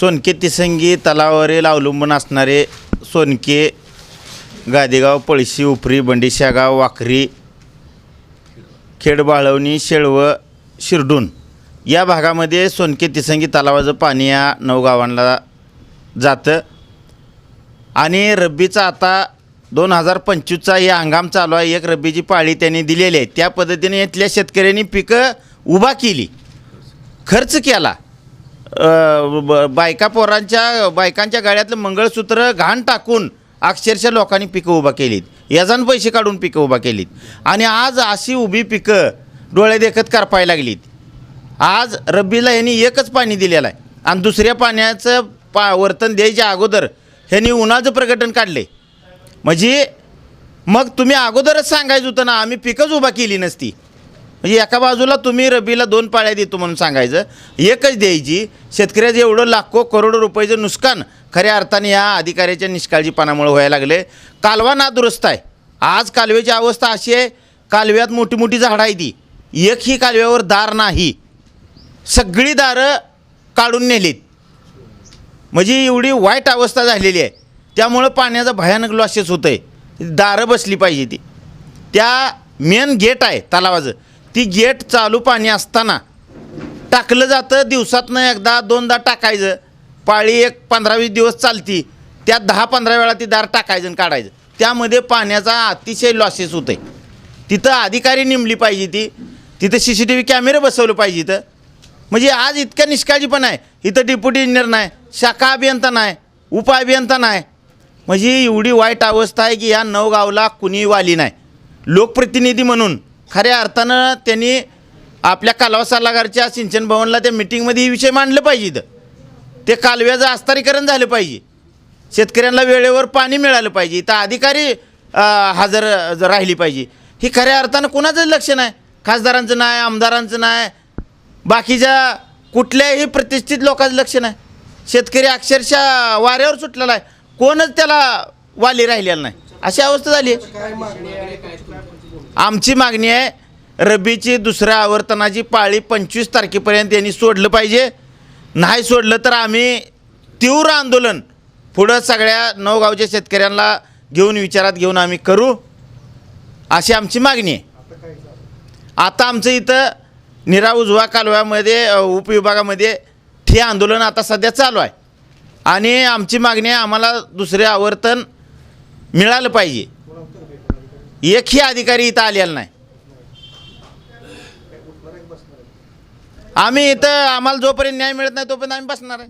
सोनके तिसंगी तलावावरील अवलंबून असणारे सोनके गादेगाव पळशी उपरी बंडीशागाव वाखरी खेडबाळवणी शेळवं शिरडून या भागामध्ये सोनके तिसंगी तलावाचं पाणी या नऊ गावांना जातं. आणि रब्बीचा आता दोन हजार पंचवीसचा हे हंगाम चालू आहे. एक रब्बीची पाळी त्यांनी दिलेली आहे. त्या पद्धतीने इथल्या शेतकऱ्यांनी पिकं उभा केली. खर्च केला. बायका पोरांच्या बायकांच्या गाड्यातलं मंगळसूत्र घाण टाकून अक्षरशः लोकांनी पिकं उभा केलीत. याजान पैसे काढून पिकं उभा केलीत. आणि आज अशी उभी पिकं डोळे देखत करपाय लागलीत. आज रब्बीला ह्यांनी एकच पाणी दिलेलं आहे. आणि दुसऱ्या पाण्याचं पा वर्तन द्यायच्या अगोदर ह्यांनी उन्हाचं प्रकटन काढले. म्हणजे मग तुम्ही अगोदरच सांगायचं होतं ना आम्ही पिकंच उभा केली नसती. म्हणजे एका बाजूला तुम्ही रबीला दोन पाळ्या देतो म्हणून सांगायचं. एकच द्यायची. शेतकऱ्याचं एवढं लाखो करोडो रुपयाचं नुकसान खऱ्या अर्थाने या अधिकाऱ्याच्या निष्काळजीपणामुळे व्हायला लागले. कालवा नादुरुस्त आहे. आज कालव्याची अवस्था अशी आहे कालव्यात मोठी मोठी झाडं आहे ती एकही कालव्यावर दार नाही. सगळी दारं काढून नेलीत. म्हणजे एवढी वाईट अवस्था झालेली आहे. त्यामुळं पाण्याचा भयानक लॉसेस होतं आहे दारं बसली पाहिजे ती. त्या मेन गेट आहे तलावाचं. ती गेट चालू पाणी असताना टाकलं जातं दिवसातनं एकदा दोनदा टाकायचं. पाळी एक पंधरा वीस दिवस चालती. त्यात दहा पंधरा वेळा ती दार टाकायचं आणि काढायचं. त्यामध्ये पाण्याचा अतिशय लॉसेस होतं आहे तिथं अधिकारी नेमली पाहिजे ती. तिथं सी सी टी व्ही कॅमेरे बसवलं पाहिजे इथं. म्हणजे आज इतक्या निष्काळजीपणा आहे. इथं डेप्युटी इंजिनियर नाही शाखा अभियंता नाही उप अभियंता नाही. म्हणजे एवढी वाईट अवस्था आहे की या नऊ गावला कुणी वाली नाही. लोकप्रतिनिधी म्हणून खऱ्या अर्थानं त्यांनी आपल्या कालवा सल्लागारच्या सिंचन भवनला त्या मिटिंगमध्ये ही विषय मांडलं पाहिजे इथं. ते कालव्याचं आस्तारीकरण झालं पाहिजे. शेतकऱ्यांना वेळेवर पाणी मिळालं पाहिजे. तर अधिकारी हजर राहिली पाहिजे. ही खऱ्या अर्थानं कोणाचंच लक्ष नाही. खासदारांचं नाही आमदारांचं नाही. बाकीच्या कुठल्याही प्रतिष्ठित लोकांचं लक्ष नाही. शेतकरी अक्षरशः वाऱ्यावर सुटलेला आहे. कोणच त्याला वाली राहिलेला नाही. अशी अवस्था झाली आहे? आमची मागणी आहे रब्बीची दुसऱ्या आवर्तनाची पाळी पंचवीस तारखेपर्यंत यांनी सोडलं पाहिजे. नाही सोडलं तर आम्ही तीव्र आंदोलन पुढं सगळ्या नवगावच्या शेतकऱ्यांना घेऊन विचारात घेऊन आम्ही करू. अशी आमची मागणी आहे. आता आमचं इथं निरा उजवा कालव्यामध्ये उपविभागामध्ये ठे आंदोलन आता सध्या चालू आहे. आणि आमची मागणी आहे आम्हाला दुसरे आवर्तन मिळालं पाहिजे. एकही अधिकारी इथं आलेला नाही. आम्ही इथं आम्हाला जोपर्यंत न्याय मिळत नाही तोपर्यंत आम्ही बसणार आहे.